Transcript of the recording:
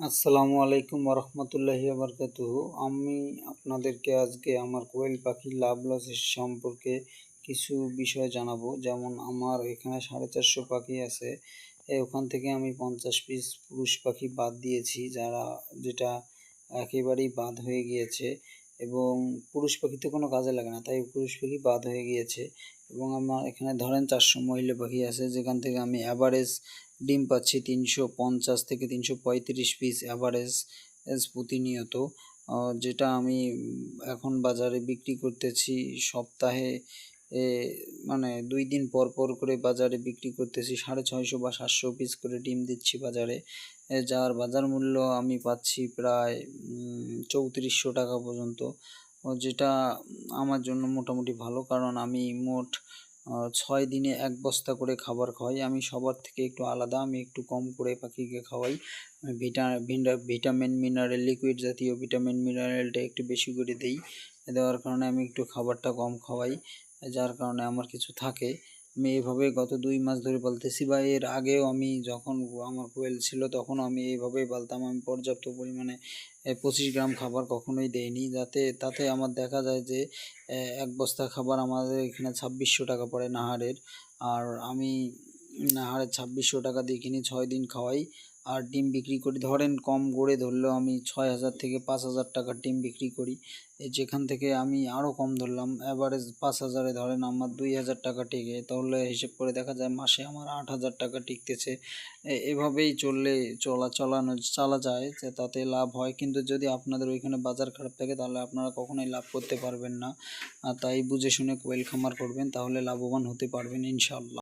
আসসালামু আলাইকুম রহমতুল্লাহি আবরকাতুহু আমি আপনাদেরকে আজকে আমার কোয়েল পাখি লাভ লসের সম্পর্কে কিছু বিষয় জানাব। যেমন আমার এখানে সাড়ে চারশো পাখি আছে। ওখান থেকে আমি পঞ্চাশ পিস পুরুষ পাখি বাদ দিয়েছি, যারা, যেটা একেবারেই বাদ হয়ে গিয়েছে। এবং পুরুষ পাখিতে কোনো কাজে লাগে না, তাই পুরুষ পাখি বাদ হয়ে গিয়েছে। এবং আমার এখানে ধরেন চারশো মহিলা পাখি আছে, যেখান থেকে আমি অ্যাভারেজ ডিম পাচ্ছি তিনশো পঞ্চাশ থেকে তিনশো পঁয়ত্রিশ পিস অ্যাভারেজ প্রতিনিয়ত। যেটা আমি এখন বাজারে বিক্রি করতেছি সপ্তাহে মানে দুই দিন পর পর করে বাজারে বিক্রি করতেছি সাড়ে ছয়শো বা সাতশো পিস করে ডিম দিচ্ছি বাজারে। যার বাজার মূল্য আমি পাচ্ছি প্রায় চৌত্রিশশো টাকা পর্যন্ত যেটা আমার জন্য মোটামুটি ভালো। কারণ আমি মোট ছয় দিনে এক বস্তা করে খাবার খাওয়াই। আমি সবার থেকে একটু আলাদা, আমি একটু কম করে পাখিকে খাওয়াই। ভিটা ভিটামিন মিনারেল লিকুইড জাতীয় ভিটামিন মিনারেলটা একটু বেশি করে দিই। দেওয়ার কারণে আমি একটু খাবারটা কম খাওয়াই। যার কারণে আমার কিছু থাকে। আমি এভাবে গত দুই মাস ধরে পালতেছি বা এর আগেও আমি যখন আমার কোয়েল ছিল তখন আমি এইভাবেই পালতাম। আমি পর্যাপ্ত পরিমাণে পঁচিশ গ্রাম খাবার কখনোই দেইনি। যাতে, তাতে আমার দেখা যায় যে এক বস্তা খাবার আমাদের এখানে ছাব্বিশশো টাকা পড়ে নাহারের। আর আমি নাহারের ছাব্বিশশো টাকা দিয়ে কিনি ছয় দিন খাওয়াই। আর ডিম বিক্রি করি। ধরেন কম গড়ে ধরলেও আমি ছয় হাজার থেকে পাঁচ হাজার টাকার ডিম বিক্রি করি। যেখান থেকে আমি আরও কম ধরলাম অ্যাভারেজ পাঁচ হাজারে ধরেন আমার দুই হাজার টাকা টিকে, তাহলে হিসেব করে দেখা যায় মাসে আমার আট হাজার টাকা টিকতেছে। এভাবেই চললে চলা, চলানো, চালা যায়, যে তাতে লাভ হয়। কিন্তু যদি আপনাদের ওইখানে বাজার খারাপ থাকে, তাহলে আপনারা কখনোই লাভ করতে পারবেন না। তাই বুঝে শুনে কোয়েল খামার করবেন, তাহলে লাভবান হতে পারবেন ইনশাল্লাহ